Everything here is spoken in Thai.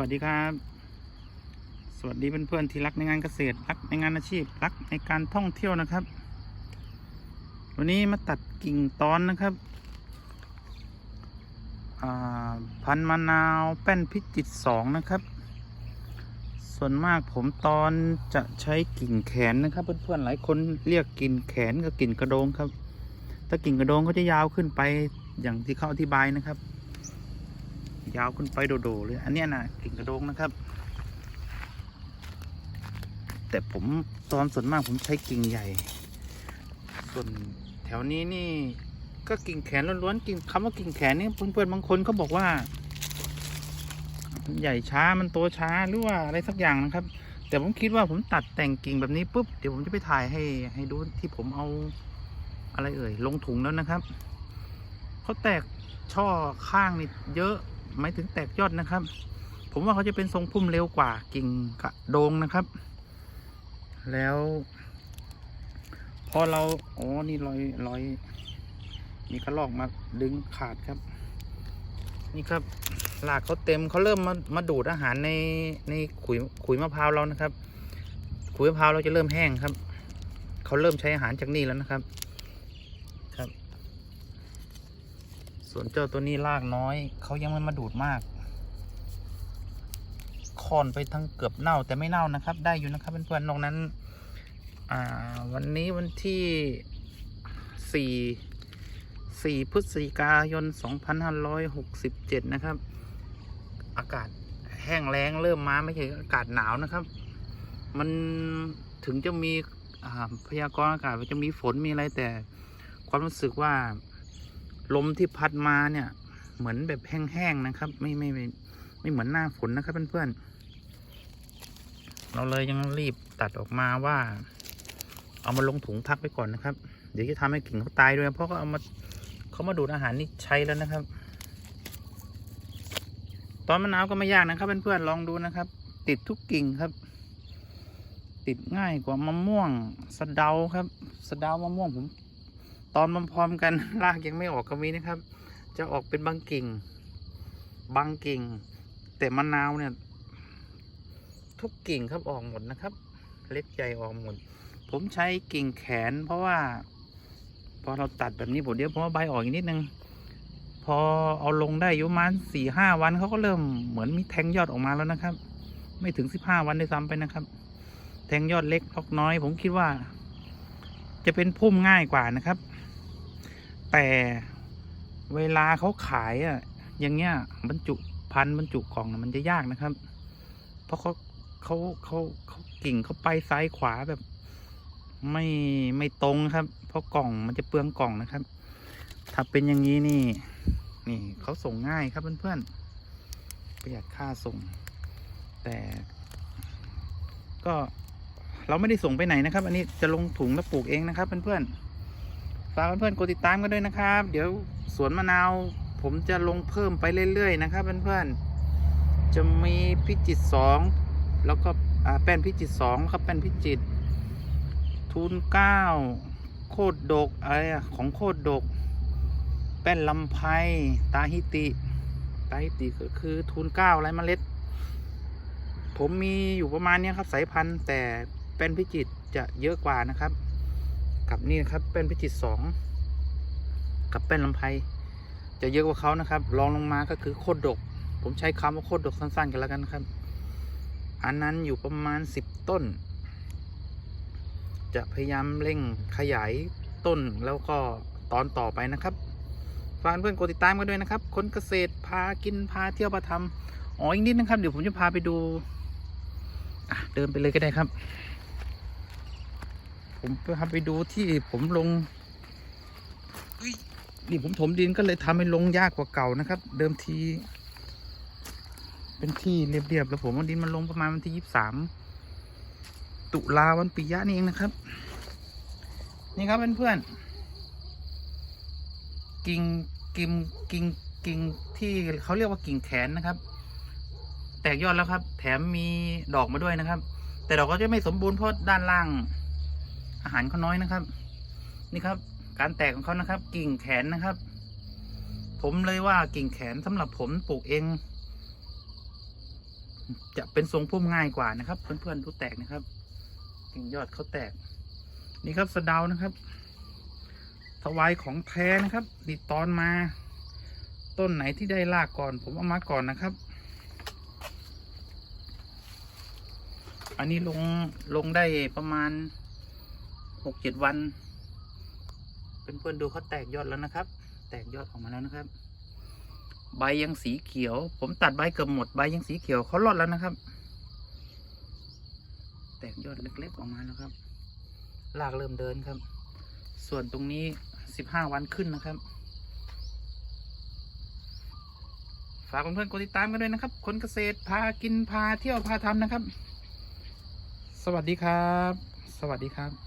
วัสดีครับ สวัสดีเพื่อนๆที่รักในงานเกษตร รักในงานอาชีพ รักในการท่องเที่ยวนะครับ วันนี้มาตัดกิ่งตอนนะครับพันมะนาวแป้นพิจิตสองนะครับ ส่วนมากผมตอนจะใช้กิ่งแขนนะครับ เพื่อนๆหลายคนเรียกกิ่งแขนกับกิ่งกระโดงครับ ถ้ากิ่งกระโดงก็จะยาวขึ้นไปอย่างที่เขาอธิบายนะครับ ยาวขึ้นไปโดดๆเลย อันนี้นะกิ่งกระโดงนะครับ แต่ผมตอนส่วนมากผมใช้กิ่งใหญ่ ส่วนแถวนี้นี่ ก็กิ่งแขนล้วนๆกิ่งคำว่ากิ่งแขนนี่เพื่อนๆบางคนเขาบอกว่ามันใหญ่ช้ามันโตช้าหรือว่าอะไรสักอย่างนะครับ แต่ผมคิดว่าผมตัดแต่งกิ่งแบบนี้ปุ๊บเดี๋ยวผมจะไปถ่ายให้ให้ดูที่ผมเอาอะไรเอ่ยลงถุงแล้วนะครับเขาแตกช่อข้างนี่เยอะ หมายถึงแตกยอดนะครับ ผมว่าเขาจะเป็นทรงพุ่มเร็วกว่ากิ่งกระโดงนะครับ แล้ว พอเราอ๋อนี่รอยรอยมีกระลอกมาดึงขาดครับ นี่ครับหลากเขาเต็มเขาเริ่มมามาดูดอาหารในในขุยขุยมะพร้าวเรานะครับ ขุยมะพร้าวเราจะเริ่มแห้งครับเขาเริ่มใช้อาหารจากนี่แล้วนะครับครับ ส่วนเจ้าตัวนี้รากน้อย เขายังไม่มาดูดมากคอนไปทั้งเกือบเน่าแต่ไม่เน่านะครับ ได้อยู่นะครับเพื่อนๆนอกนั้นอ่าวันนี้วันที่สี่สี่พฤศจิกายนสองพันห้าร้อยหกสิบเจ็ดนะครับ อากาศแห้งแล้งเริ่มมาไม่ใช่อากาศหนาวนะครับ มันถึงจะมีพยากรณ์อากาศจะมีฝนมีอะไรแต่ความรู้สึกว่า ลมที่พัดมาเนี่ย เหมือนแบบแห้งๆนะครับ ไม่ไม่ไม่ไม่เหมือนหน้าฝนนะครับเพื่อนๆเราเลยยังรีบตัดออกมาว่า เอามาลงถุงพักไว้ก่อนนะครับ เดี๋ยวจะทำให้กิ่งเขาตายด้วยเพราะเขาเอามาเขามาดูดอาหารนี่ใช้แล้วนะครับ ตอนมะนาวก็ไม่ยากนะครับเพื่อนๆลองดูนะครับ ติดทุกกิ่งครับ ติดง่ายกว่ามะม่วงสะเดาครับสะเดามะม่วงผม ตอนมันพร้อมกันรากยังไม่ออกก็มีนะครับ จะออกเป็นบางกิ่ง บางกิ่ง แต่มะนาวเนี่ย ทุกกิ่งครับออกหมดนะครับ เล็กใหญ่ออกหมด ผมใช้กิ่งแขน เพราะว่า พอเราตัดแบบนี้ผมเดี๋ยวผมเอาใบออกอีกนิดนึง พอเอาลงได้อยู่มาณสี่ห้าวันเขาก็เริ่มเหมือนมีแทงยอดออกมาแล้วนะครับ ไม่ถึงสิบห้าวันได้วซ้ำไปนะครับ แทงยอดเล็กล็อกน้อย ผมคิดว่า จะเป็นพุ่มง่ายกว่านะครับ แต่เวลาเขาขายอะ อย่างเงี้ยบรรจุพันบรรจุกล่องมันจะยากนะครับ เพราะเขาเขาเขาเขากิ่งเขาไปซ้ายขวาแบบ ไม่ไม่ตรงครับ เพราะกล่องมันจะเปลืองกล่องนะครับ ถ้าเป็นอย่างนี้นี่ นี่เขาส่งง่ายครับเพื่อนๆประหยัดค่าส่ง แต่ ก็เราไม่ได้ส่งไปไหนนะครับ อันนี้จะลงถุงแล้วปลูกเองนะครับเพื่อนๆ ฝากเพื่อนๆกดติดตามกันด้วยนะครับ เดี๋ยวสวนมะนาวผมจะลงเพิ่มไปเรื่อยๆนะครับเพื่อนๆจะมีพิจิตสองแล้วก็แป้นพิจิตสองครับแป้นพิจิตทูนเก้าโคดดกอะไรอะของโคดดก แป้นลำไพตาฮิติตาฮิติก็คือทูนเก้าไรเมล็ด ผมมีอยู่ประมาณนี้ครับสายพันธุ์แต่แป้นพิจิตจะเยอะกว่านะครับ กับนี่นะครับแป้นพิจิตรสองกับแป้นลำไพจะเยอะกว่าเขานะครับรองลงมาก็คือโคดดก ผมใช้คำว่าโคดดกสั้นๆกันแล้วกันนะครับ อันนั้นอยู่ประมาณสิบต้น จะพยายามเร่งขยายต้นแล้วก็ตอนต่อไปนะครับฝากเพื่อนกดติดตามกันด้วยนะครับ คนเกษตรพากินพาเที่ยวพาทำอ๋ออีกนิดนะครับ เดี๋ยวผมจะพาไปดูเดินไปเลยก็ได้ครับ ผมพาไปดูที่ผมลงอุ๊ยนี่ผมถมดินก็เลยทำให้ลงยากกว่าเก่านะครับ เดิมที เป็นที่เรียบๆแล้วผมเอาดินมันลงประมาณวันที่ยี่สิบสามตุลาวันปิยะนี่เองนะครับ นี่ครับเพื่อนๆกิ่งกิ่งกิ่งกิ่งที่เขาเรียกว่ากิ่งแขนนะครับ แตกยอดแล้วครับ แถมมีดอกมาด้วยนะครับ แต่ดอกก็จะไม่สมบูรณ์เพราะด้านล่าง อาหารเขาน้อยนะครับ นี่ครับ การแตกของเขานะครับ กิ่งแขนนะครับ ผมเลยว่ากิ่งแขนสำหรับผมปลูกเอง จะเป็นทรงพุ่มง่ายกว่านะครับ เพื่อนๆดูแตกนะครับ กิ่งยอดเขาแตก นี่ครับสะเดานะครับถวายของแท้นะครับดิตอนมา ต้นไหนที่ได้รากก่อน ผมเอามาก่อนนะครับอันนี้ลงลงได้ประมาณ หกเจ็ดวันเป็นเพื่อนๆดูเขาแตกยอดแล้วนะครับ แตกยอดออกมาแล้วนะครับ ใบยังสีเขียว ผมตัดใบเกือบหมดใบยังสีเขียวเขารอดแล้วนะครับ แตกยอดเล็กๆออกมาแล้วครับรากเริ่มเดินครับ ส่วนตรงนี้สิบห้าวันขึ้นนะครับ ฝากเพื่อนๆกดติดตามกันด้วยนะครับ คนเกษตรพากินพาเที่ยวพาทำนะครับ สวัสดีครับ สวัสดีครับ